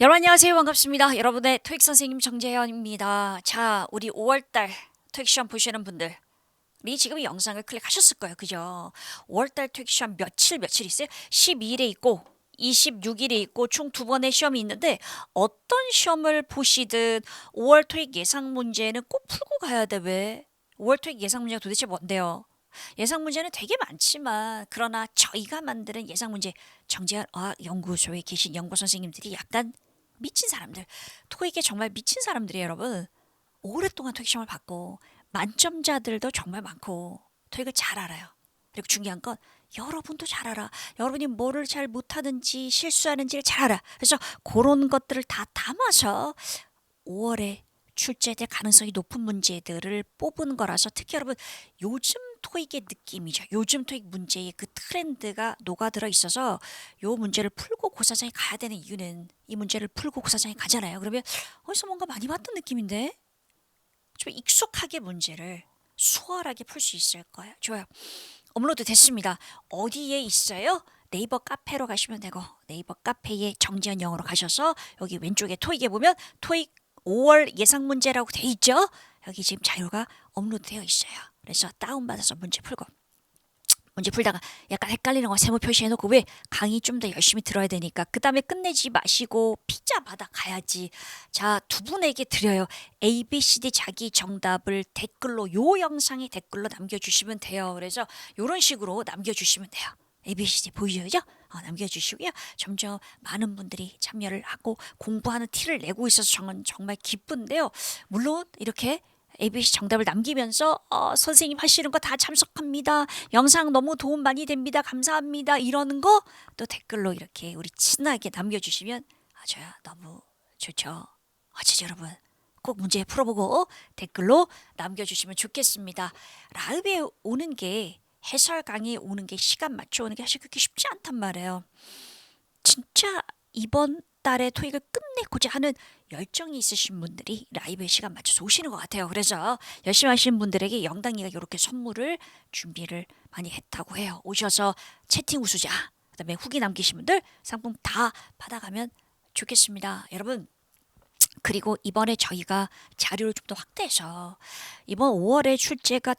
여러분 안녕하세요. 반갑습니다. 여러분의 토익 선생님 정재현입니다. 자 우리 5월달 토익 시험 보시는 분들이 지금 이 영상을 클릭하셨을 거예요. 그죠? 5월달 토익 시험 며칠 며칠 있어요? 12일에 있고 26일에 있고 총 두 번의 시험이 있는데 어떤 시험을 보시든 5월 토익 예상 문제는 꼭 풀고 가야 돼. 왜? 5월 토익 예상 문제가 도대체 뭔데요? 예상 문제는 되게 많지만 그러나 저희가 만드는 예상 문제 정재현 어학 연구소에 계신 연구 선생님들이 약간 미친 사람들. 토익에 정말 미친 사람들이에요 여러분. 오랫동안 토익 시험을 받고 만점자들도 정말 많고 토익을 잘 알아요. 그리고 중요한 건 여러분도 잘 알아. 여러분이 뭐를 잘 못하는지 실수하는지를 잘 알아. 그래서 그런 것들을 다 담아서 5월에 출제될 가능성이 높은 문제들을 뽑은 거라서 특히 여러분 요즘 토익의 느낌이죠. 요즘 토익 문제의 그 트렌드가 녹아들어 있어서 요 문제를 풀고 고사장에 가야 되는 이유는 이 문제를 풀고 고사장에 가잖아요. 그러면 어디서 뭔가 많이 봤던 느낌인데 좀 익숙하게 문제를 수월하게 풀 수 있을 거예요. 좋아요. 업로드 됐습니다. 어디에 있어요? 네이버 카페로 가시면 되고 네이버 카페에 정지현 영어로 가셔서 여기 왼쪽에 토익에 보면 토익 5월 예상 문제라고 돼 있죠. 여기 지금 자료가 업로드되어 있어요. 그래서 다운받아서 문제 풀고 문제 풀다가 약간 헷갈리는 거 세모 표시해놓고 왜 강의 좀 더 열심히 들어야 되니까 그 다음에 끝내지 마시고 피자 받아 가야지 자 두 분에게 드려요 A, B, C, D 자기 정답을 댓글로 요 영상에 댓글로 남겨주시면 돼요 그래서 요런 식으로 남겨주시면 돼요 A, B, C, D 보이죠? 어, 남겨주시고요 점점 많은 분들이 참여를 하고 공부하는 티를 내고 있어서 저는 정말 기쁜데요 물론 이렇게 ABC 정답을 남기면서 어, 선생님 하시는 거 다 참석합니다. 영상 너무 도움 많이 됩니다. 감사합니다. 이러는 거 또 댓글로 이렇게 우리 친하게 남겨주시면 아주 너무 좋죠. 어찌 여러분 꼭 문제 풀어보고 댓글로 남겨주시면 좋겠습니다. 라이브에 오는 게 해설 강의에 오는 게 시간 맞춰 오는 게 사실 그렇게 쉽지 않단 말이에요. 진짜 이번 달에 토익을 끝내고자 하는 열정이 있으신 분들이 라이브에 시간 맞춰서 오시는 것 같아요. 그래서 열심히 하시는 분들에게 영당이가 이렇게 선물을 준비를 많이 했다고 해요. 오셔서 채팅 우수자, 그다음에 후기 남기신 분들 상품 다 받아가면 좋겠습니다. 여러분 그리고 이번에 저희가 자료를 좀 더 확대해서 이번 5월에 출제가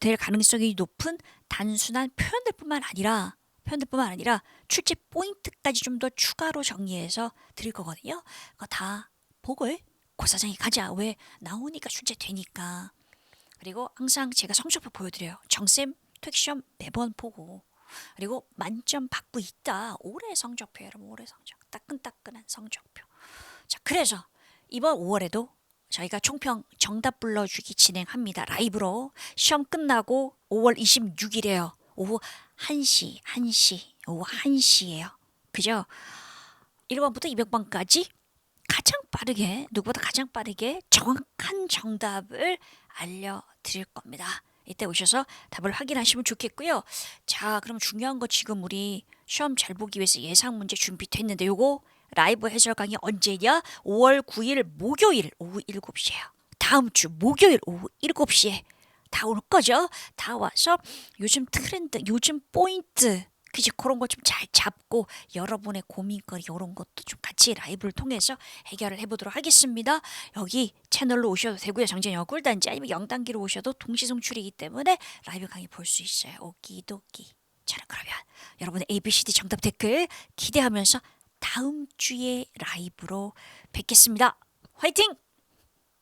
될 가능성이 높은 단순한 표현들뿐만 아니라 표현들뿐만 아니라 출제 포인트까지 좀 더 추가로 정리해서 드릴 거거든요. 그거 다 보고 고사장에 가자. 왜 나오니까 출제 되니까. 그리고 항상 제가 성적표 보여드려요. 정쌤 퇴시험 매번 보고 그리고 만점 받고 있다. 올해 성적표 여러분 올해 성적 따끈따끈한 성적표. 자 그래서 이번 5월에도 저희가 총평 정답 불러주기 진행합니다. 라이브로 시험 끝나고 5월 26일에요. 오후 1시, 1시, 오후 1시예요. 그죠? 1번부터 200번까지 가장 빠르게 누구보다 가장 빠르게 정확한 정답을 알려드릴 겁니다. 이때 오셔서 답을 확인하시면 좋겠고요. 자, 그럼 중요한 거 지금 우리 시험 잘 보기 위해서 예상 문제 준비됐는데 요거 라이브 해설 강의 언제냐? 5월 9일 목요일 오후 7시에요. 다음 주 목요일 오후 7시에 다 올 거죠. 다 와서 요즘 트렌드, 요즘 포인트 그지 그런 거 좀 잘 잡고 여러분의 고민거리 이런 것도 좀 같이 라이브를 통해서 해결을 해보도록 하겠습니다. 여기 채널로 오셔도 되고요. 정재영 꿀단지 아니면 영단기로 오셔도 동시 송출이기 때문에 라이브 강의 볼 수 있어요. 오키도키. 자 그러면 여러분의 ABCD 정답 댓글 기대하면서 다음 주에 라이브로 뵙겠습니다. 화이팅!